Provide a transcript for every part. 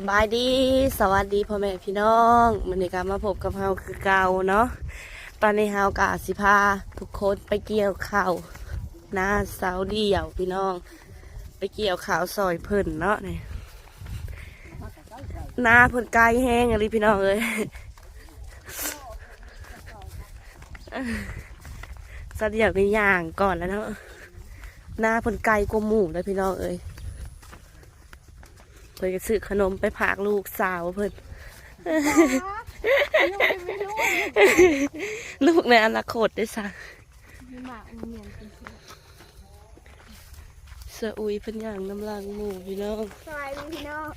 สบายดีสวัสดีพ่อแม่พี่น้องมันในี้ก็มาพบกับเฮาคือเก่าเนาะตอนนี้เฮากะสิพาทุกคนไปเกี่ยวข้าวหน้าเสาเดียวพี่น้อง ไปเกี่ยวข้าวซอยเพิ่นเนาะนี่หน้าเพิ่นไกลแห้งอะไรพี่น้องเอ้ยสะเดียวในย่างก่อนแล้วเนาะหน้าเพิ่นไกลกว่าหมู่เลยพี่น้องเอ้ย เพิ่นก็ซื้อขนมไปผากลูกสาวเพิ่นลูกในอนาคตได้ซะมีหมากมีเมียนเป็นเสือเสืออุยเพิ่นย่างน้ำลางหมูพี่น้องสบายดีพี่น้อง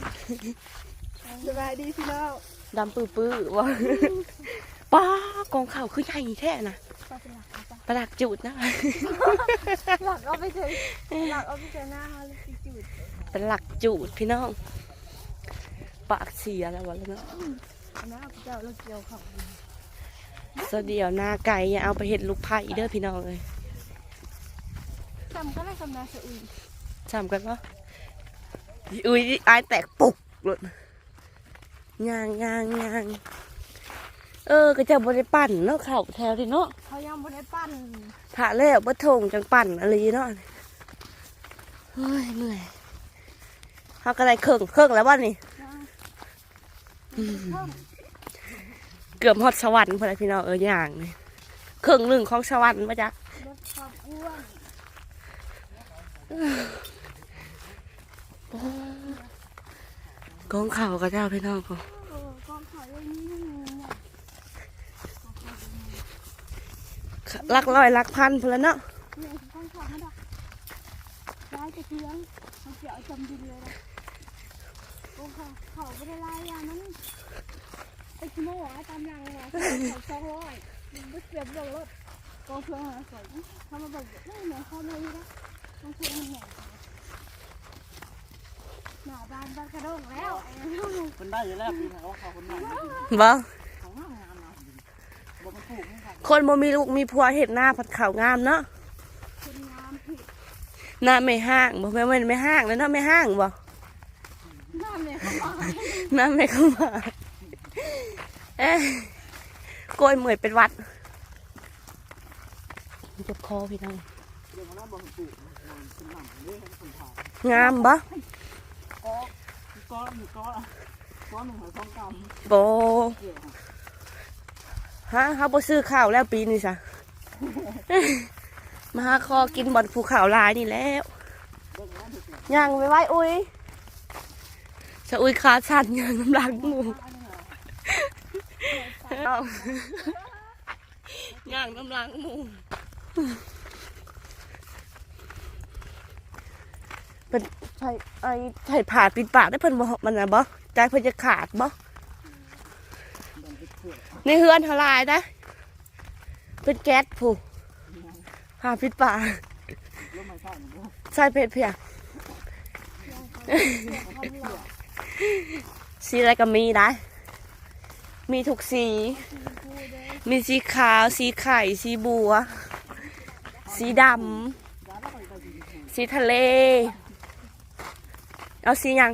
สบายดีพี่น้องดำปื้อปื้อๆวะป้ากองข่าวคือใหญ่แท้นะก็เป็นหลักเอาปะประดักจุดนะหลักเอาไปเจอหลักเอาไปเจอหน้าเขาเลยสิจุด เป็นหลักจูดพี่น้อง ปากเสียแล้ววะแล้วเนาะเอาหน้าพระเจ้าเราเกี่ยวเขาเสยเดียวหน้าไก่อย่าเอาไปเห็ดลูกไผ่เด้อพี่น้องเลยจำก็ได้คำนาสะอุ่นจำกันปะอุ้ยอายแตกปุกเลยย่างย่างย่างเออก็จะบริปั่นเนาะเข่าแถวที่เนาะเขายังไม่ได้ปั้นถ้าแล้วบ่ทงจังปั่นอะไรเนาะเฮ้ยเหนื่อย เขาก็ได้เครื่องเครื่องแล้วว่านี่นะเพิ่เกือบฮอดสวรรค์พอแล้วพี่น้องเอออย่างนี่เครื่องหนึ่งของสวรรค์มาจากกองข่าวกับเจ้าพี่น้องเขาโอ้กองลักร้อยลักพันพล้วเนาะเนี่ยกองเขาไม่ได้ร้ายจะเทียงเขียวจมดินเลยนะ กองเขาเขาไม่ได้ลายยานั้นไปกิโมอะตามยังเลยเขาสองร้อยมันเสียบลงรถกองเพื่อนหาสวยทำมาบอกเฮ้ยเหมือนเขาเลยนะกองเพื่อนมันใหญ่หน้าบ้านบ้านกระโดงแล้วคนได้อยู่แล้วปีนี้เขาเขาคนใหม่บ่เขางามงามนะบอกมันถูกนี่ค่ะคนบ่มีลูกมีผัวเห็ดหน้าผัดขาวงามเนาะคนงามผิดหน้าไม่ห้างบ่แม่นแม่นไม่ห้างแล้วเนาะไม่ห้างบ่ห น้าเนี่ยเขาบอกหน้าไม่เข้ามาเอ้ยโกยเหมือยเป็นวัดจบคอพี่น้องงามป็นหนังเรื่องของคนถ่ายงามบ่โบฮะเขาบ่ซื้อข้าวแล้วปีนี้ซะมาหาคอกินบอนภูเขาลายนี่แล้วเรื่องนั้นถูกย่างไปไว้อุ้ย จะอุ้ยขาสั่นย่างน้ำลางหมูเอาย่างน้ำลางหมูเป็นใส่ไอ้ใส่ผ่าปิดปากได้เพิ่นบ่มันน่ะบ่ใจเพิ่นจะขาดบ่ในเฮือนเท่าลายนะเป็นแก๊สผู้ผ่าปิดปากรู้ไหมใช่ไหมใส่เพชรเพียง สีอะไรก็มีได้มีทุกสี มีสีขาว สีไข่ สีบัว สีดำ สีทะเล เอาสียัง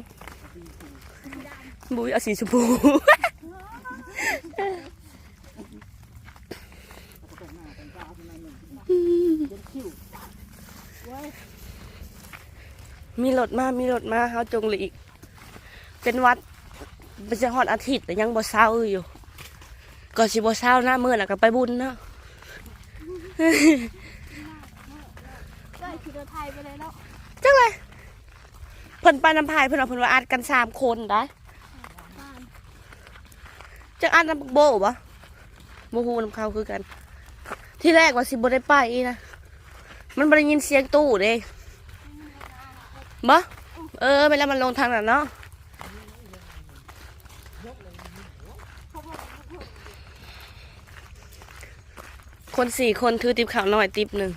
บุยเอาสีชมพูมีรถมา มีรถมา เฮาจงหลีก เป็นวัดเป็นจะฮอดอาทิตย์แต่ยังบ่เศร้าอยู่ก็สิบ่เศร้าหน้ามื้อน่ะก็ไปบุญเนาะได้ขี่รถไทยไปเลยแล้วจังเลยเพิ่นไปน้ำพายเพิ่นเอาเพิ่นว่าอัดกันสามคนได้บ้านจังอัดน้ำบักโบบ่บ่ฮู้น้ำเขาคือกัน ที่แรกว่าสิบ่ได้ไปนะมันบ่ได้ยินเสียงตู้เด้บ่เออไปแล้วมันลงทางนั้นเนาะ คนสี่คนถือติบขาวน้อยติบหนึ่ง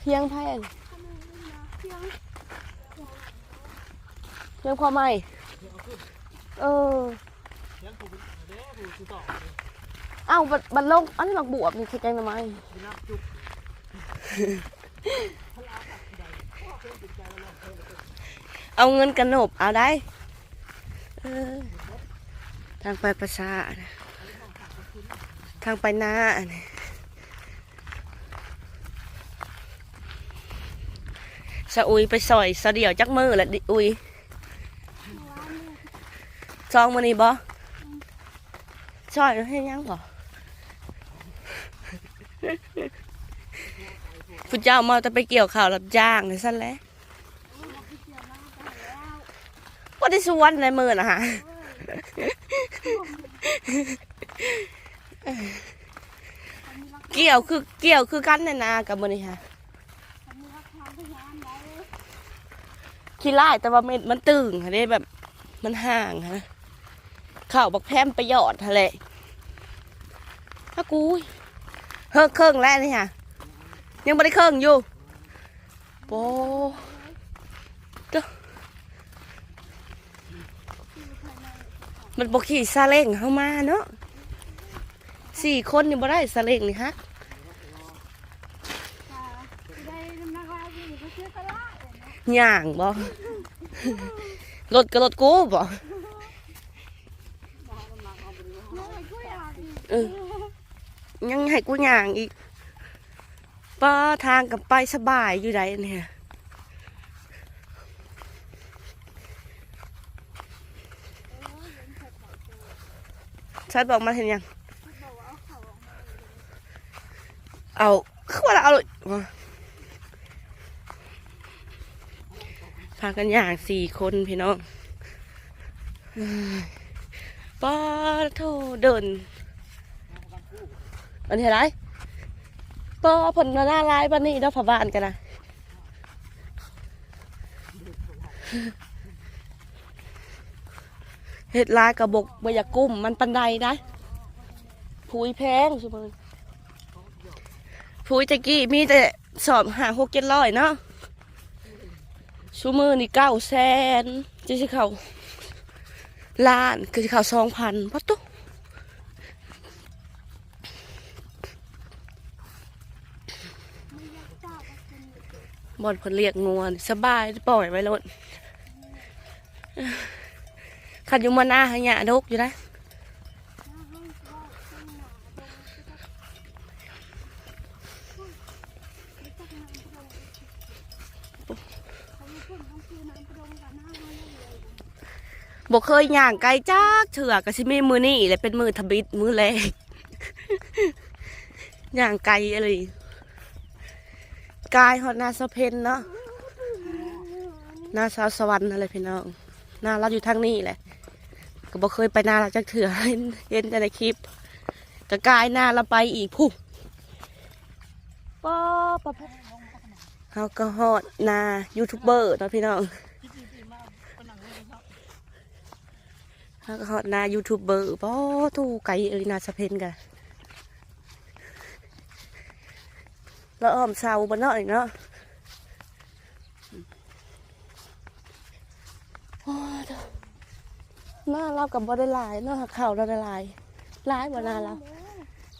เพียงไพ่อันเที่ยงเพียงพอไหมเออยังถูกเด้ถูกคือต่อเอ้าบัดบัดลงอันนี้หมักบวบนี่คือแกงทำไมนับจุกเอาเงินกันหนบเอาได้เออทางไปประสาทนะ ทางไปนาอันนี้สะอุยไปซอยสะเดี่ยวจักมือละดิอุยซองมือนี้บ่ซอยให้ยังบ่พุทธเจ้ามาจะไปเกี่ยวข่าวรับจ้างเลยสั้นแหล้วเออบอกพี่เจียวมาไปแล้วว่าได้สวนในมือนะฮะ เอ้ยอันนี้รักเกี่ยวคือเกี่ยวคือกันเนี่ยนะกับมือนี่ฮะอันนี้รักทายานไว้ขี้ไล่แต่ว่าเม็ดมันตึงฮะเด้แบบมันห่างฮะข่าวบักแพมไปหยอดทะเลถ้ากูเฮิกเครื่องแล้วนี่ฮะยังไม่ได้เครื่องอยู่โอ้เด้อมันบอกขี่ซาเล้งเข้ามาเนาะ สี่คนนี่บ่ได้ซาเล้งนี่ฮะค่ะได้น้ำหนักลายอยู่ก็เชื่อตลาดเลยนะย่างบ่รถก็รถกูบ่น้อยก็อยากอีกเออยังให้กูย่างอีกป้าทางกับไปสบายอยู่ไดเนี่ยชัดบอกมาเห็นยัง บอกว่าเอาเขาออกมา เอาคือว่าเอาเลยมาพากันอย่างสี่คนพี่น้องเอ้ยป้าโทเดิน อันนี้อะไรป้าผลหน้าร้ายบ้านนี้เด้อผาบ้านกันนะเห็ดลายกระบกบอยากุ้มมันปันไดได้พุยแพงใช่ไหม พูยตะกี้มีแต่สอบหาหกเจ็ดร้อยเนาะชูมือนี่เก้าแสนจะสิเขาล้านคือสิเขาสองพันพัตุบอลผลเรียกงวนสบายปล่อยไว้รถขันอยู่มาหน้าหายาดกอยู่นะ หน้าห้องว่าต้องหนาดงไม่ต้องน้ำดงเขาไม่พ่นต้องคือน้ำดงกั บอกเคยย่างไกลจักเถื่อกระสิมีมือนี่เลยเป็นมือทบิดมือแรกย่างไกลอะไรกายฮอดหนาสะเพนเนาะหน้าสาวสวรรค์อะไรพี่น้องหน้าเราอยู่ทางนี้แหละก็บอกเคยไปหน้าเราจักเถื่อเห็นแต่ในคลิปก็กายหน้าเราไปอีกผู้ป๊อปะ เขาก็ฮอดนายูทูบเบอร์เนาะพี่น้องเขาก็ฮอดนายูทูบเบอร์ป๊อทูไก่เอ้ยหนาสะเพนกันแล้วอ้อมเสาบนเนาะอีกเนาะหน้าเรากับบได้ลายเนาะเข่าเราได้หลายลายบ่หน้าเรา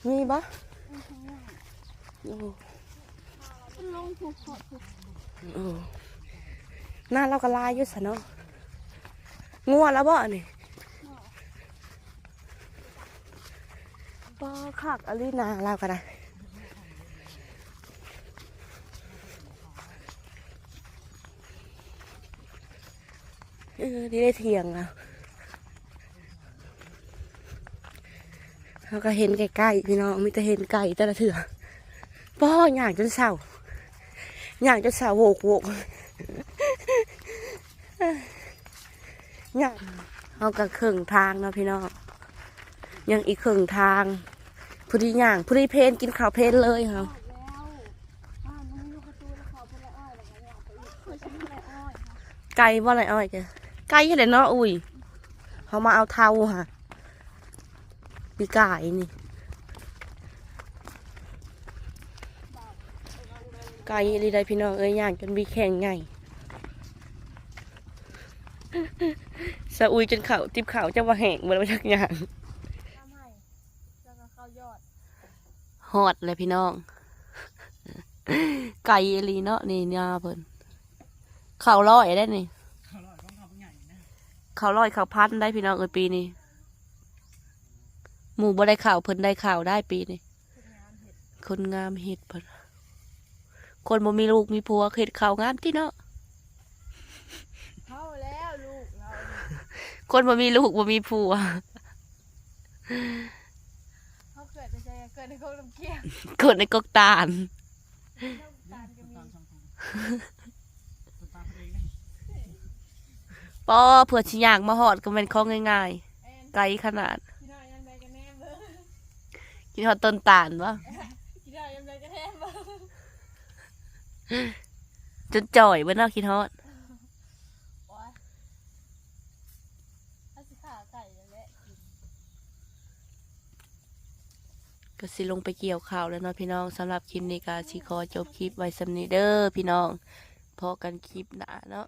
มีบ่โอ้ ลงถูกขอดถูกโอ้หน้าเราก็หลายอยู่สะเนาะงัวแล้วบ่นี่ป้าคักอลีนาเรากันนะเออนี่ได้เถียงแล้วเราก็เห็นใกล้ๆพี่น้องมีแต่เห็นไก่แต่ละเถื่อป้อหย่างจนเศร้า อย่างจะสาวโวกอย่างเอากระเข่งทางนะพี่น้องยังอีกเข่องทางพุทธิย่างพุทธิเพนกินข้าวเพนเลยค่ะไก่บ่าอะไรอ้อยแกไก่ยังไงเนาะอุ้ยเขามาเอาเทาค่ะปีไก่ยนี่ ไก่อะไรได้พี่น้องเอ้ยย่างจนมีแข่งไงสะอุยจนเข่าติบเข่าจะว่าแหงเหมือนมาจากอย่างหอดฮอดเลยพี่น้อง ไก่อลีเนาะนี่เนี่ยเพิ่นเข่าร้อยได้นี่เข่าลอยเข่าพันได้พี่น้องเอ้ยปีนี้หมู่บ่ได้ข่าวเพิ่นได้ข่าวได้ปีนี้คนงามเฮ็ดเพิ่น คนบ่มีลูกมีผัวเฮ็ดข่าวงามที่เนาะเข้าแล้วลูกเราคนบ่มีลูกบ่มีผัวเขาเกิดในใจเกิดในโคกน้ำเกี้ยวเกิดในกกตาลน้ำตาลก็มีตามช่องทางตามเองนะปอเผื่อสิย่างมาฮอดก็แม่นของง่ายแอนๆไกลขนาดกินได้ยังไงกันแน่เบ้อ กินฮอดต้นตาลบ่กินได้ยังไงกันแน่เบ้อ จนจ่อยเบิ่เนาะกินฮอดโอ้ยถ้าสิขาไก่ยังแหละกินก็สิลงไปเกี่ยวข้าวแล้วเนาะพี่น้องสำหรับคลิปนี้ก็สิขอจบคลิปไว้สำนี้เด้อพี่น้องพอกันคลิปหน้าเนาะ